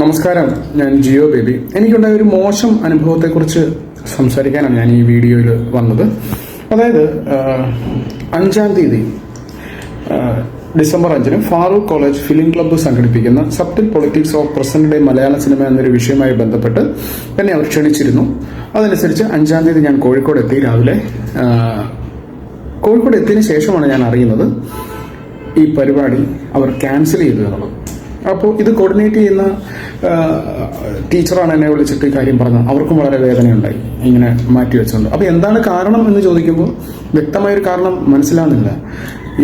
നമസ്കാരം ഞാൻ ജിയോ ബേബി. എനിക്കുണ്ടായ ഒരു മോശം അനുഭവത്തെക്കുറിച്ച് സംസാരിക്കാനാണ് ഞാൻ ഈ വീഡിയോയിൽ വന്നത്. അതായത് അഞ്ചാം തീയതി ഡിസംബർ അഞ്ചിന് ഫാറൂഖ് കോളേജ് ഫിലിം ക്ലബ്ബ് സംഘടിപ്പിക്കുന്ന subtle politics of present day Malayala cinema എന്നൊരു വിഷയവുമായി ബന്ധപ്പെട്ട് എന്നെ അവർ ക്ഷണിച്ചിരുന്നു. അതനുസരിച്ച് അഞ്ചാം തീയതി ഞാൻ കോഴിക്കോട് എത്തി രാവിലെ. കോഴിക്കോട് എത്തിയതിനു ശേഷമാണ് ഞാൻ അറിയുന്നത് ഈ പരിപാടി അവർ ക്യാൻസൽ ചെയ്തു എന്നുള്ളത്. അപ്പോൾ ഇത് കോർഡിനേറ്റ് ചെയ്യുന്ന ടീച്ചറാണ് എന്നെ വിളിച്ചിട്ട് കാര്യം പറഞ്ഞത്. അവർക്കും വളരെ വേദനയുണ്ടായി. ഇങ്ങനെ മാറ്റി വെച്ചുകൊണ്ട് അപ്പോൾ എന്താണ് കാരണം എന്ന് ചോദിക്കുമ്പോൾ വ്യക്തമായൊരു കാരണം മനസ്സിലാകുന്നില്ല.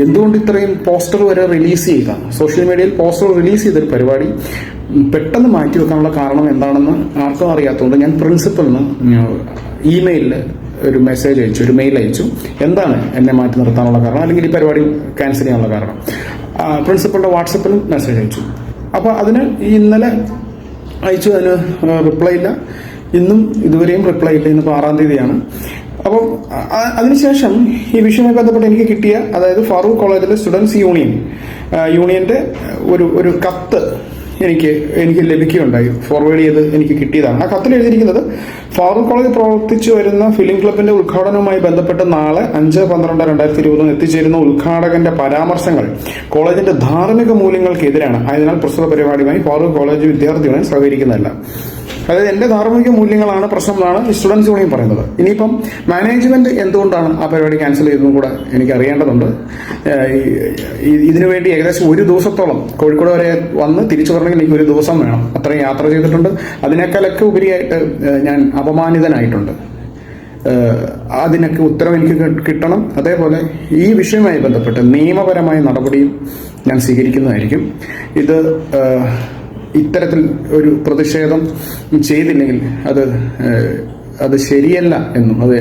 എന്തുകൊണ്ട് ഇത്രയും പോസ്റ്റർ വരെ റിലീസ് ചെയ്യുക? സോഷ്യൽ മീഡിയയിൽ പോസ്റ്റർ റിലീസ് ചെയ്തൊരു പരിപാടി പെട്ടെന്ന് മാറ്റി വെക്കാനുള്ള കാരണം എന്താണെന്ന് ആർക്കും അറിയാത്തതുകൊണ്ട് ഞാൻ പ്രിൻസിപ്പലിന് ഇമെയിലിൽ ഒരു മെസ്സേജ് അയച്ചു ഒരു മെയിൽ അയച്ചു. എന്താണ് എന്നെ മാറ്റി നിർത്താനുള്ള കാരണം? അല്ലെങ്കിൽ ഈ പരിപാടി ക്യാൻസൽ ചെയ്യാനുള്ള കാരണം? പ്രിൻസിപ്പളുടെ വാട്സപ്പിൽ മെസ്സേജ് അയച്ചു. അപ്പോൾ അതിന് ഇന്നലെ അയച്ചു അതിന് റിപ്ലൈ ഇല്ല. ഇന്നും ഇതുവരെയും റിപ്ലൈ ഇല്ല. ഇന്നിപ്പോൾ ആറാം തീയതിയാണ്. അപ്പം അതിനുശേഷം ഈ വിഷയവുമായി ബന്ധപ്പെട്ട് എനിക്ക് കിട്ടിയ അതായത് ഫാറൂഖ് കോളേജിലെ സ്റ്റുഡൻസ് യൂണിയൻ യൂണിയന്റെ ഒരു ഒരു കത്ത് എനിക്ക് എനിക്ക് ലഭിക്കുകയുണ്ടായി. ഫോർവേഡ് ചെയ്ത് എനിക്ക് കിട്ടിയതാണ്. ആ കത്തിൽ എഴുതിയിരിക്കുന്നത് ഫാറൂഖ് കോളേജ് പ്രവർത്തിച്ചു വരുന്ന ഫിലിം ക്ലബിന്റെ ഉദ്ഘാടനവുമായി ബന്ധപ്പെട്ട് നാളെ അഞ്ച് പന്ത്രണ്ട് രണ്ടായിരത്തി ഇരുപതിന് എത്തിച്ചേരുന്ന ഉദ്ഘാടകന്റെ പരാമർശങ്ങൾ കോളേജിന്റെ ധാർമ്മിക മൂല്യങ്ങൾക്കെതിരാണ്. ആയതിനാൽ പ്രസ്തുത പരിപാടിയുമായി ഫാറൂഖ് കോളേജ് വിദ്യാർത്ഥികളെ സഹകരിക്കുന്നതല്ല. അതായത് എന്റെ ധാർമ്മിക മൂല്യങ്ങളാണ് പ്രശ്നങ്ങളാണ് സ്റ്റുഡൻസ് യൂണിയൻ പറയുന്നത്. ഇനിയിപ്പം മാനേജ്മെന്റ് എന്തുകൊണ്ടാണ് ആ പരിപാടി ക്യാൻസൽ ചെയ്തതെന്ന് കൂടെ എനിക്ക് അറിയേണ്ടതുണ്ട്. ഇതിനു വേണ്ടി ഏകദേശം ഒരു ദിവസത്തോളം കോഴിക്കോട് വരെ വന്ന് തിരിച്ചു വരണമെങ്കിൽ എനിക്ക് ഒരു ദിവസം വേണം. അത്രയും യാത്ര ചെയ്തിട്ടുണ്ട്. അതിനേക്കാളൊക്കെ ഉപരിയായിട്ട് ഞാൻ അപമാനിതനായിട്ടുണ്ട്. അതിനൊക്കെ ഉത്തരം എനിക്ക് കിട്ടണം. അതേപോലെ ഈ വിഷയവുമായി ബന്ധപ്പെട്ട് നിയമപരമായ നടപടിയും ഞാൻ സ്വീകരിക്കുന്നതായിരിക്കും. ഇത് ഇത്തരത്തിൽ ഒരു പ്രതിഷേധം ചെയ്തില്ലെങ്കിൽ അത് അത് ശരിയല്ല എന്നും അത്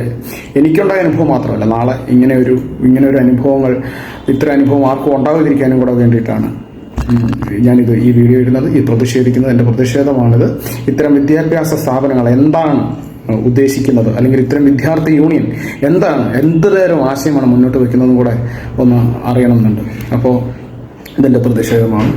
എനിക്കുണ്ടായ അനുഭവം മാത്രമല്ല. നാളെ ഇങ്ങനെ ഒരു ഇങ്ങനെ ഒരു അനുഭവങ്ങൾ ഇത്തരം അനുഭവം ആർക്കും ഉണ്ടാകാതിരിക്കാനും കൂടെ വേണ്ടിയിട്ടാണ് ഞാനിത് ഈ വീഡിയോ ഇടുന്നത്. ഈ പ്രതിഷേധിക്കുന്നത് എന്റെ പ്രതിഷേധമാണിത്. ഇത്തരം വിദ്യാഭ്യാസ സ്ഥാപനങ്ങൾ എന്താണ് ഉദ്ദേശിക്കുന്നത്? അല്ലെങ്കിൽ ഇത്തരം വിദ്യാർത്ഥി യൂണിയൻ എന്താണ് എന്ത് തരം ആശയമാണ് മുന്നോട്ട് വയ്ക്കുന്നതും കൂടെ ഒന്ന് അറിയണമെന്നുണ്ട്. അപ്പോൾ ഇതെന്റെ പ്രതിഷേധമാണ്.